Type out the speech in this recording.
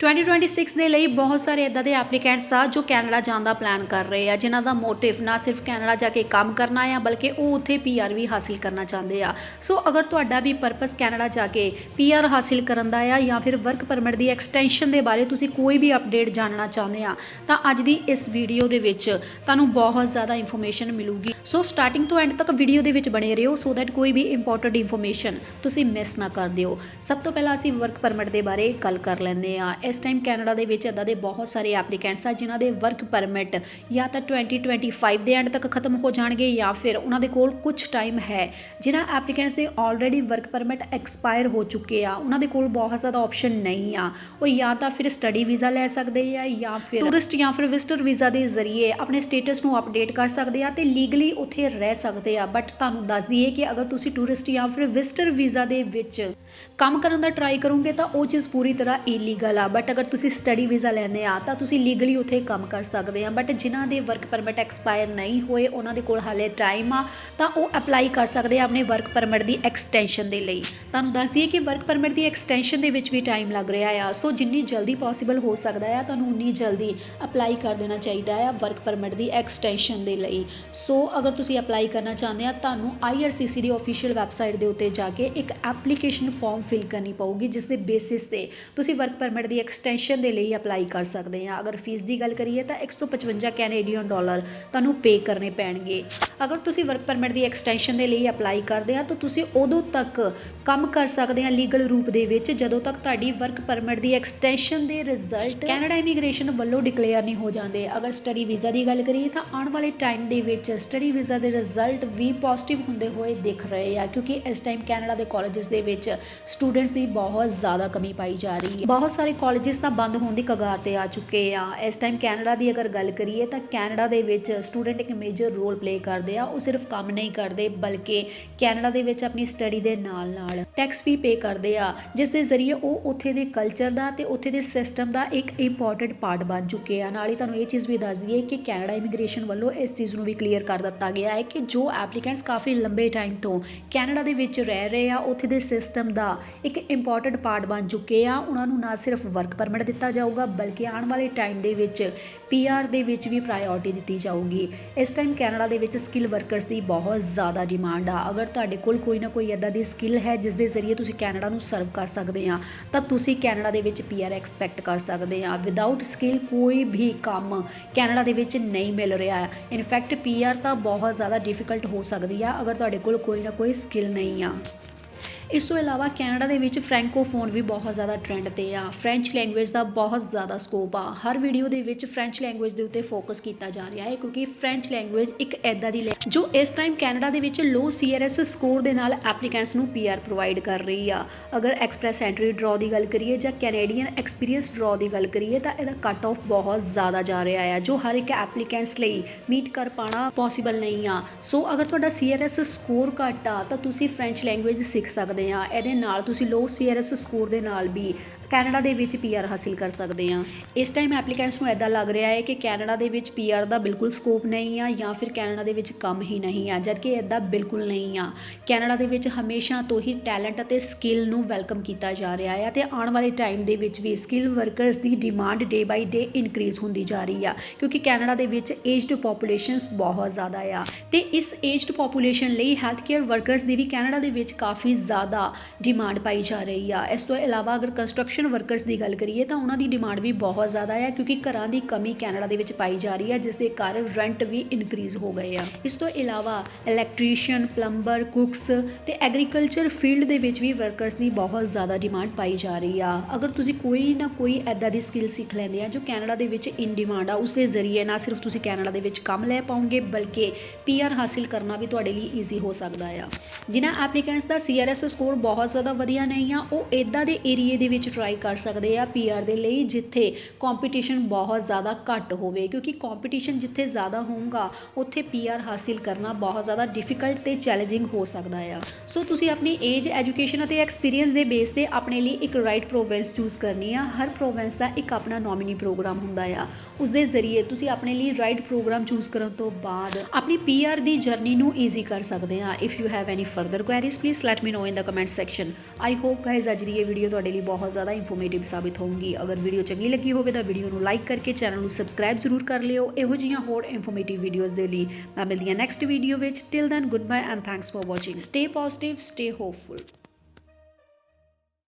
2026 ਦੇ ਲਈ ਬਹੁਤ ਸਾਰੇ ਇਦਾਂ ਦੇ ਐਪਲੀਕੈਂਟਸ ਆ ਜੋ ਕੈਨੇਡਾ ਜਾਣ ਦਾ ਪਲਾਨ ਕਰ ਰਹੇ ਆ, ਜਿਨ੍ਹਾਂ ਦਾ ਮੋਟਿਵ ਨਾ ਸਿਰਫ ਕੈਨੇਡਾ ਜਾ ਕੇ ਕੰਮ ਕਰਨਾ ਆ, ਬਲਕਿ ਉਹ ਉੱਥੇ ਪੀਆਰ ਵੀ ਹਾਸਿਲ ਕਰਨਾ ਚਾਹੁੰਦੇ ਆ। ਸੋ ਅਗਰ ਤੁਹਾਡਾ ਵੀ ਪਰਪਸ ਕੈਨੇਡਾ ਜਾ ਕੇ ਪੀਆਰ ਹਾਸਿਲ ਕਰਨ ਦਾ ਆ ਜਾਂ ਫਿਰ ਵਰਕ ਪਰਮਿਟ ਦੀ ਐਕਸਟੈਂਸ਼ਨ ਦੇ ਬਾਰੇ ਤੁਸੀਂ ਕੋਈ ਵੀ ਅਪਡੇਟ ਜਾਣਨਾ ਚਾਹੁੰਦੇ ਆ, ਤਾਂ ਅੱਜ ਦੀ ਇਸ ਵੀਡੀਓ ਦੇ ਵਿੱਚ ਤੁਹਾਨੂੰ ਬਹੁਤ ਜ਼ਿਆਦਾ ਇਨਫੋਰਮੇਸ਼ਨ ਮਿਲੂਗੀ। ਸੋ ਸਟਾਰਟਿੰਗ ਤੋਂ ਐਂਡ ਤੱਕ ਵੀਡੀਓ ਦੇ ਵਿੱਚ ਬਣੇ ਰਹੋ ਸੋ ਦੈਟ ਕੋਈ ਵੀ ਇੰਪੋਰਟੈਂਟ ਇਨਫੋਰਮੇਸ਼ਨ ਤੁਸੀਂ ਮਿਸ ਨਾ ਕਰ ਦਿਓ। ਸਭ ਤੋਂ ਪਹਿਲਾਂ ਅਸੀਂ ਵਰਕ ਪਰਮਿਟ ਦੇ ਬਾਰੇ ਗੱਲ ਕਰ ਲੈਂਦੇ ਆ। ਇਸ ਟਾਈਮ ਕੈਨੇਡਾ ਦੇ ਵਿੱਚ ਇਦਾਂ ਦੇ ਬਹੁਤ ਸਾਰੇ ਐਪਲੀਕੈਂਟਸ ਆ ਜਿਨ੍ਹਾਂ ਦੇ ਵਰਕ ਪਰਮਿਟ ਜਾਂ ਤਾਂ 2025 ਦੇ ਐਂਡ ਤੱਕ ਖਤਮ ਹੋ ਜਾਣਗੇ ਜਾਂ ਫਿਰ ਉਹਨਾਂ ਦੇ ਕੋਲ ਕੁਝ ਟਾਈਮ ਹੈ। ਜਿਨ੍ਹਾਂ ਐਪਲੀਕੈਂਟਸ ਦੇ ਆਲਰੇਡੀ ਵਰਕ ਪਰਮਿਟ ਐਕਸਪਾਇਰ ਹੋ ਚੁੱਕੇ ਆ, ਉਹਨਾਂ ਦੇ ਕੋਲ ਬਹੁਤ ਜ਼ਿਆਦਾ ਆਪਸ਼ਨ ਨਹੀਂ ਆ। ਉਹ ਜਾਂ ਤਾਂ ਫਿਰ ਸਟੱਡੀ ਵੀਜ਼ਾ ਲੈ ਸਕਦੇ ਆ ਜਾਂ ਫਿਰ ਟੂਰਿਸਟ ਜਾਂ ਫਿਰ ਵਿਜ਼ਟਰ ਵੀਜ਼ਾ ਦੇ ਜ਼ਰੀਏ ਆਪਣੇ ਸਟੇਟਸ ਨੂੰ ਅਪਡੇਟ ਕਰ ਸਕਦੇ ਆ ਤੇ ਲੀਗਲੀ ਉੱਥੇ ਰਹਿ ਸਕਦੇ ਆ। ਬਟ ਤੁਹਾਨੂੰ ਦੱਸ ਦਈਏ ਕਿ ਅਗਰ ਤੁਸੀਂ ਟੂਰਿਸਟ ਜਾਂ ਫਿਰ ਵਿਜ਼ਟਰ ਵੀਜ਼ਾ ਦੇ ਵਿੱਚ ਕੰਮ ਕਰਨ ਦਾ ਟਰਾਈ ਕਰੋਗੇ ਤਾਂ ਉਹ ਚੀਜ਼ ਪੂਰੀ ਤਰ੍ਹਾਂ ਇਲੀਗਲ ਆ। ਬਟ ਅਗਰ ਤੁਸੀਂ ਸਟੱਡੀ ਵੀਜ਼ਾ ਲੈਂਦੇ ਆ, ਤਾਂ ਤੁਸੀਂ ਲੀਗਲੀ ਉੱਥੇ ਕੰਮ ਕਰ ਸਕਦੇ ਆ। ਬਟ ਜਿਨ੍ਹਾਂ ਦੇ ਵਰਕ ਪਰਮਿਟ ਐਕਸਪਾਇਰ ਨਹੀਂ ਹੋਏ, ਉਹਨਾਂ ਦੇ ਕੋਲ ਹਾਲੇ ਟਾਈਮ ਆ, ਤਾਂ ਉਹ ਅਪਲਾਈ ਕਰ ਸਕਦੇ ਆ ਆਪਣੇ ਵਰਕ ਪਰਮਿਟ ਦੀ ਐਕਸਟੈਂਸ਼ਨ ਦੇ ਲਈ। ਤੁਹਾਨੂੰ ਦੱਸ ਦਈਏ ਕਿ ਵਰਕ ਪਰਮਿਟ ਦੀ ਐਕਸਟੈਂਸ਼ਨ ਦੇ ਵਿੱਚ ਵੀ ਟਾਈਮ ਲੱਗ ਰਿਹਾ ਆ। ਸੋ ਜਿੰਨੀ ਜਲਦੀ ਪੋਸੀਬਲ ਹੋ ਸਕਦਾ ਆ, ਤੁਹਾਨੂੰ ਉਨੀ ਜਲਦੀ ਅਪਲਾਈ ਕਰ ਦੇਣਾ ਚਾਹੀਦਾ ਆ ਵਰਕ ਪਰਮਿਟ ਦੀ ਐਕਸਟੈਂਸ਼ਨ ਦੇ ਲਈ। ਸੋ ਅਗਰ ਤੁਸੀਂ ਅਪਲਾਈ ਕਰਨਾ ਚਾਹੁੰਦੇ ਆ, ਤੁਹਾਨੂੰ IRCC ਦੀ ਅਫੀਸ਼ੀਅਲ ਵੈਬਸਾਈਟ ਦੇ ਉੱਤੇ ਜਾ ਕੇ ਇੱਕ ਐਪਲੀਕੇਸ਼ਨ ਫਾਰਮ ਫਿਲ ਕਰਨੀ ਪਊਗੀ, ਜਿਸ ਦੇ ਬੇਸਿਸ ਤੇ ਤੁਸੀਂ ਵਰਕ ਪਰਮਿਟ ਦੀ ਐਕਸਟੈਂਸ਼ਨ ਦੇ ਲਈ ਅਪਲਾਈ ਕਰ ਸਕਦੇ ਹਾਂ। ਅਗਰ ਫੀਸ ਦੀ ਗੱਲ ਕਰੀਏ ਤਾਂ 155 ਕੈਨੇਡੀਅਨ ਡਾਲਰ ਤੁਹਾਨੂੰ ਪੇ ਕਰਨੇ ਪੈਣਗੇ। ਅਗਰ ਤੁਸੀਂ ਵਰਕ ਪਰਮਿਟ ਦੀ ਐਕਸਟੈਂਸ਼ਨ ਦੇ ਲਈ ਅਪਲਾਈ ਕਰਦੇ ਆ ਤਾਂ ਤੁਸੀਂ ਉਦੋਂ ਤੱਕ ਕੰਮ ਕਰ ਸਕਦੇ ਆ ਲੀਗਲ ਰੂਪ ਦੇ ਵਿੱਚ, ਜਦੋਂ ਤੱਕ ਤੁਹਾਡੀ ਵਰਕ ਪਰਮਿਟ ਦੀ ਐਕਸਟੈਂਸ਼ਨ ਦੇ ਰਿਜ਼ਲਟ ਕੈਨੇਡਾ ਇਮੀਗ੍ਰੇਸ਼ਨ ਵੱਲੋਂ ਡਿਕਲੇਅਰ ਨਹੀਂ ਹੋ ਜਾਂਦੇ। ਅਗਰ ਸਟੱਡੀ ਵੀਜ਼ਾ ਦੀ ਗੱਲ ਕਰੀਏ ਤਾਂ ਆਉਣ ਵਾਲੇ ਟਾਈਮ ਦੇ ਵਿੱਚ ਸਟੱਡੀ ਵੀਜ਼ਾ ਦੇ ਰਿਜ਼ਲਟ ਵੀ ਪੋਜ਼ਿਟਿਵ ਹੁੰਦੇ ਹੋਏ ਦਿਖ ਰਹੇ ਆ, ਕਿਉਂਕਿ ਇਸ ਟਾਈਮ ਕੈਨੇਡਾ ਦੇ ਕਾਲਜਸ ਦੇ ਵਿੱਚ ਸਟੂਡੈਂਟਸ ਦੀ ਬਹੁਤ ਜ਼ਿਆਦਾ ਕਮੀ ਪਾਈ ਜਾ ਰਹੀ ਹੈ। ਬਹੁਤ ਸਾਰੇ ਕਾਲਜਸ ਤਾਂ ਬੰਦ ਹੋਣ ਦੀ ਕਗਾਰ ਤੇ ਆ ਚੁੱਕੇ ਆ। ਇਸ ਟਾਈਮ ਕੈਨੇਡਾ ਦੀ ਅਗਰ ਗੱਲ ਕਰੀਏ ਤਾਂ ਕੈਨੇਡਾ ਦੇ ਵਿੱਚ ਸਟੂਡੈਂਟ ਇੱਕ ਮੇਜਰ ਰੋਲ ਪਲੇ ਕਰਦੇ ਆ। ਉਹ ਸਿਰਫ ਕੰਮ ਨਹੀਂ ਕਰਦੇ, ਬਲਕਿ ਕੈਨੇਡਾ ਦੇ ਵਿੱਚ ਆਪਣੀ ਸਟੱਡੀ ਦੇ ਨਾਲ ਨਾਲ ਟੈਕਸ ਵੀ ਪੇ ਕਰਦੇ ਆ। ਜਿਸ ਦੇ ਜ਼ਰੀਏ ਉਹ ਉੱਥੇ ਦੇ ਕਲਚਰ ਦਾ ਤੇ ਉੱਥੇ ਦੇ ਸਿਸਟਮ ਦਾ ਇੱਕ ਇੰਪੋਰਟੈਂਟ ਪਾਰਟ ਬਣ ਚੁੱਕੇ ਆ। ਨਾਲ ਹੀ ਤੁਹਾਨੂੰ ਇਹ ਚੀਜ਼ ਵੀ ਦੱਸ ਦਈਏ ਕਿ ਕੈਨੇਡਾ ਇਮੀਗ੍ਰੇਸ਼ਨ ਵੱਲੋਂ ਇਸ ਚੀਜ਼ ਨੂੰ ਵੀ ਕਲੀਅਰ ਕਰ ਦਿੱਤਾ ਗਿਆ ਹੈ ਕਿ ਜੋ ਐਪਲੀਕੈਂਟਸ ਕਾਫੀ ਲੰਬੇ ਟਾਈਮ ਤੋਂ ਕੈਨੇਡਾ ਦੇ ਵਿੱਚ ਰਹਿ ਰਹੇ ਆ, ਉੱਥੇ ਦੇ ਸਿਸਟਮ ਦਾ ਇੱਕ ਇੰਪੋਰਟੈਂਟ ਪਾਰਟ ਬਣ ਚੁੱਕੇ ਆ। ਉਹਨਾਂ ਨੂੰ ਨਾ ਸਿਰਫ ਵਰਕ ਪਰਮਿਟ ਦਿੱਤਾ ਜਾਊਗਾ, ਬਲਕਿ ਆਉਣ ਵਾਲੇ ਟਾਈਮ ਦੇ ਵਿੱਚ ਪੀਆਰ ਦੇ ਵਿੱਚ ਵੀ ਪ੍ਰਾਇੋਰਟੀ ਦਿੱਤੀ ਜਾਊਗੀ। ਇਸ ਟਾਈਮ ਕੈਨੇਡਾ ਦੇ ਵਿੱਚ ਸਕਿੱਲ ਵਰਕਰਸ ਦੀ ਬਹੁਤ ਜ਼ਿਆਦਾ ਡਿਮਾਂਡ ਆ। ਅਗਰ ਤੁਹਾਡੇ ਕੋਲ ਕੋਈ ਨਾ ਕੋਈ ਇਦਾਂ ਦੀ ਸਕਿੱਲ ਹੈ, ਜਿਸ ਦੇ ਜ਼ਰੀਏ ਤੁਸੀਂ ਕੈਨੇਡਾ ਨੂੰ ਸਰਵ ਕਰ ਸਕਦੇ ਆ, ਤਾਂ ਤੁਸੀਂ ਕੈਨੇਡਾ ਦੇ ਵਿੱਚ ਪੀਆਰ ਐਕਸਪੈਕਟ ਕਰ ਸਕਦੇ ਆ। ਵਿਦਆਊਟ ਸਕਿੱਲ ਕੋਈ ਵੀ ਕੰਮ ਕੈਨੇਡਾ ਦੇ ਵਿੱਚ ਨਹੀਂ ਮਿਲ ਰਿਹਾ। ਇਨਫੈਕਟ ਪੀਆਰ ਤਾਂ ਬਹੁਤ ਜ਼ਿਆਦਾ ਡਿਫਿਕਲਟ ਹੋ ਸਕਦੀ ਆ, ਅਗਰ ਤੁਹਾਡੇ ਕੋਲ ਕੋਈ ਨਾ ਕੋਈ ਸਕਿੱਲ ਨਹੀਂ ਆ। ਇਸ ਤੋਂ ਇਲਾਵਾ ਕੈਨੇਡਾ ਦੇ ਵਿੱਚ ਫ੍ਰੈਂਕੋਫੋਨ ਵੀ ਬਹੁਤ ਜ਼ਿਆਦਾ ਟ੍ਰੈਂਡ ਤੇ ਆ। ਫ੍ਰੈਂਚ ਲੈਂਗੁਏਜ ਦਾ ਬਹੁਤ ਜ਼ਿਆਦਾ ਸਕੋਪ ਆ। ਹਰ ਵੀਡੀਓ ਦੇ ਵਿੱਚ ਫ੍ਰੈਂਚ ਲੈਂਗੁਏਜ ਦੇ ਉੱਤੇ ਫੋਕਸ ਕੀਤਾ ਜਾ ਰਿਹਾ ਹੈ ਕਿਉਂਕਿ ਫ੍ਰੈਂਚ ਲੈਂਗੁਏਜ ਇੱਕ ਐਦਾਂ ਦੀ ਲੈ- ਜੋ ਇਸ ਟਾਈਮ ਕੈਨੇਡਾ ਦੇ ਵਿੱਚ ਲੋ ਸੀਆਰਐਸ ਸਕੋਰ ਦੇ ਨਾਲ ਐਪਲੀਕੈਂਟਸ ਨੂੰ ਪੀਆਰ ਪ੍ਰੋਵਾਈਡ ਕਰ ਰਹੀ ਆ। ਅਗਰ ਐਕਸਪ੍ਰੈਸ ਐਂਟਰੀ ਡਰਾਅ ਦੀ ਗੱਲ ਕਰੀਏ ਜਾਂ ਕੈਨੇਡੀਅਨ ਐਕਸਪੀਰੀਅੰਸ ਡਰਾਅ ਦੀ ਗੱਲ ਕਰੀਏ ਤਾਂ ਇਹਦਾ ਕੱਟ ਆਫ ਬਹੁਤ ਜ਼ਿਆਦਾ ਜਾ ਰਿਹਾ ਆ, ਜੋ ਹਰ ਇੱਕ ਐਪਲੀਕੈਂਟਸ ਲਈ ਮੀਟ ਕਰ ਪਾਣਾ ਪੋਸੀਬਲ ਨਹੀਂ ਆ। ਸੋ ਅਗਰ ਤੁਹਾਡਾ ਸੀਆਰਐਸ ਸਕੋਰ ਘੱਟ ਆ ਤਾਂ ਤੁਸੀਂ ਫ੍ਰੈਂਚ ਲੈਂਗੁਏਜ ਸਿੱਖ ਸਕਦੇ ਆ ਇਹਦੇ ਨਾਲ ਤੁਸੀਂ ਲੋ ਸੀਆਰਐਸ ਸਕੋਰ ਦੇ ਨਾਲ ਵੀ ਕੈਨੇਡਾ ਦੇ ਵਿੱਚ ਪੀਆਰ ਹਾਸਿਲ ਕਰ ਸਕਦੇ ਆ ਇਸ ਟਾਈਮ ਐਪਲੀਕੈਂਟਸ ਨੂੰ ਐਦਾਂ ਲੱਗ ਰਿਹਾ ਹੈ ਕਿ ਕੈਨੇਡਾ ਦੇ ਵਿੱਚ ਪੀਆਰ ਦਾ ਬਿਲਕੁਲ ਸਕੋਪ ਨਹੀਂ ਆ ਜਾਂ ਫਿਰ ਕੈਨੇਡਾ ਦੇ ਵਿੱਚ ਕੰਮ ਹੀ ਨਹੀਂ ਆ, ਜਦਕਿ ਐਦਾਂ ਬਿਲਕੁਲ ਨਹੀਂ ਆ। ਕੈਨੇਡਾ ਦੇ ਵਿੱਚ ਹਮੇਸ਼ਾ ਤੋਂ ਹੀ ਟੈਲੈਂਟ ਅਤੇ ਸਕਿੱਲ ਨੂੰ ਵੈਲਕਮ ਕੀਤਾ ਜਾ ਰਿਹਾ ਹੈ ਤੇ ਆਉਣ ਵਾਲੇ ਟਾਈਮ ਦੇ ਵਿੱਚ ਵੀ skill workers the demand day by day increase ਹੁੰਦੀ ਜਾ ਰਹੀ ਆ, ਕਿਉਂਕਿ ਕੈਨੇਡਾ ਦੇ ਵਿੱਚ ਏਜਡ ਪੋਪੂਲੇਸ਼ਨਸ ਬਹੁਤ ਜ਼ਿਆਦਾ ਆ। ਤੇ ਇਸ ਏਜਡ ਪੋਪੂਲੇਸ਼ਨ ਲਈ ਹੈਲਥ ਕੇਅਰ ਵਰਕਰਸ ਦੀ ਵੀ ਕੈਨੇਡਾ ਦੇ ਵਿੱਚ ਕਾਫੀ ਜ਼ਿਆਦਾ ਡਿਮਾਂਡ ਪਾਈ ਜਾ ਰਹੀ ਆ। ਇਸ ਤੋਂ ਇਲਾਵਾ ਅਗਰ ਕੰਸਟਰਕਸ਼ਨ ਵਰਕਰਸ ਦੀ ਗੱਲ ਕਰੀਏ ਤਾਂ ਉਹਨਾਂ ਦੀ ਡਿਮਾਂਡ ਵੀ ਬਹੁਤ ਜ਼ਿਆਦਾ ਹੈ ਕਿਉਂਕਿ ਘਰਾਂ ਦੀ ਕਮੀ ਕੈਨੇਡਾ ਦੇ ਵਿੱਚ ਪਾਈ ਜਾ ਰਹੀ ਹੈ ਜਿਸ ਦੇ ਕਾਰਨ ਰੈਂਟ ਵੀ ਇਨਕਰੀਜ਼ ਹੋ ਗਏ ਆ। ਇਸ ਤੋਂ ਇਲਾਵਾ ਇਲੈਕਟ੍ਰੀਸ਼ੀਅਨ ਪਲੰਬਰ ਕੁਕਸ ਤੇ ਐਗਰੀਕਲਚਰ ਫੀਲਡ ਦੇ ਵਿੱਚ ਵੀ ਵਰਕਰਸ ਦੀ ਬਹੁਤ ਜ਼ਿਆਦਾ ਡਿਮਾਂਡ ਪਾਈ ਜਾ ਰਹੀ ਆ। ਅਗਰ ਤੁਸੀਂ ਕੋਈ ਨਾ ਕੋਈ ਐਦਾਂ ਦੀ ਸਕਿੱਲ ਸਿੱਖ ਲੈਂਦੇ ਆ ਜੋ ਕੈਨੇਡਾ ਦੇ ਵਿੱਚ ਇਨ ਡਿਮਾਂਡ ਆ, ਉਸ ਦੇ ਜ਼ਰੀਏ ਨਾ ਸਿਰਫ ਤੁਸੀਂ ਕੈਨੇਡਾ ਦੇ ਵਿੱਚ ਕੰਮ ਲੈ ਪਾਉਂਗੇ ਬਲਕਿ ਪੀਆਰ ਹਾਸਿਲ ਕਰਨਾ ਵੀ ਤੁਹਾਡੇ ਲਈ ਈਜ਼ੀ ਹੋ ਸਕਦਾ ਆ। ਜਿਨ੍ਹਾਂ ਐਪਲੀਕੈਂਟਸ ਦਾ ਸੀਆਰਐਸ ਸਕੋਰ ਬਹੁਤ ਜ਼ਿਆਦਾ ਵਧੀਆ ਨਹੀਂ ਆ, ਉਹ ਇਦਾਂ ਦੇ ਏਰੀਏ ਦੇ ਵਿੱਚ ਟਰਾਈ ਕਰ ਸਕਦੇ ਆ ਪੀਆਰ ਦੇ ਲਈ, ਜਿੱਥੇ ਕੰਪੀਟੀਸ਼ਨ ਬਹੁਤ ਜ਼ਿਆਦਾ ਘੱਟ ਹੋਵੇ। ਕਿਉਂਕਿ ਕੰਪੀਟੀਸ਼ਨ ਜਿੱਥੇ ਜ਼ਿਆਦਾ ਹੋਊਗਾ, ਉੱਥੇ ਪੀਆਰ ਹਾਸਿਲ ਕਰਨਾ ਬਹੁਤ ਜ਼ਿਆਦਾ ਡਿਫਿਕਲਟ ਤੇ ਚੈਲੰਜਿੰਗ ਹੋ ਸਕਦਾ ਆ। ਸੋ ਤੁਸੀਂ ਆਪਣੀ ਏਜ ਐਜੂਕੇਸ਼ਨ ਅਤੇ ਐਕਸਪੀਰੀਅੰਸ ਦੇ ਬੇਸ ਤੇ ਆਪਣੇ ਲਈ ਇੱਕ ਰਾਈਟ ਪ੍ਰੋਵਿੰਸ ਚੂਜ਼ ਕਰਨੀ ਆ। ਹਰ ਪ੍ਰੋਵਿੰਸ ਦਾ ਇੱਕ ਆਪਣਾ ਨੋਮੀਨੀ ਪ੍ਰੋਗਰਾਮ ਹੁੰਦਾ ਆ। ਉਸ ਦੇ ਜ਼ਰੀਏ ਤੁਸੀਂ ਆਪਣੇ ਲਈ ਰਾਈਟ ਪ੍ਰੋਗਰਾਮ ਚੂਜ਼ ਕਰਨ ਤੋਂ ਬਾਅਦ ਆਪਣੀ ਪੀਆਰ ਦੀ ਜਰਨੀ ਨੂੰ ਈਜ਼ੀ ਕਰ ਸਕਦੇ ਆ। If you have any further queries please let me know in the comment section I hope guys ਅੱਜ ਦੀ ਇਹ ਵੀਡੀਓ ਤੁਹਾਡੇ ਲਈ ਬਹੁਤ ਜ਼ਿਆਦਾ ਇਨਫੋਰਮੇਟਿਵ ਸਾਬਿਤ ਹੋਣਗੀ ਅਗਰ ਵੀਡੀਓ ਚੰਗੀ ਲੱਗੀ ਹੋਵੇ ਤਾਂ ਵੀਡੀਓ ਨੂੰ ਲਾਈਕ ਕਰਕੇ ਚੈਨਲ ਨੂੰ ਸਬਸਕ੍ਰਾਈਬ ਜ਼ਰੂਰ ਕਰ ਲਿਓ। ਇਹੋ ਜਿਹੀਆਂ ਹੋਰ ਇਨਫੋਰਮੇਟਿਵ ਵੀਡੀਓਜ਼ ਦੇ ਲਈ ਮੈਂ ਮਿਲਦੀ ਹਾਂ ਨੈਕਸਟ ਵੀਡੀਓ ਵਿੱਚ। Till then goodbye and thanks for watching stay positive stay hopeful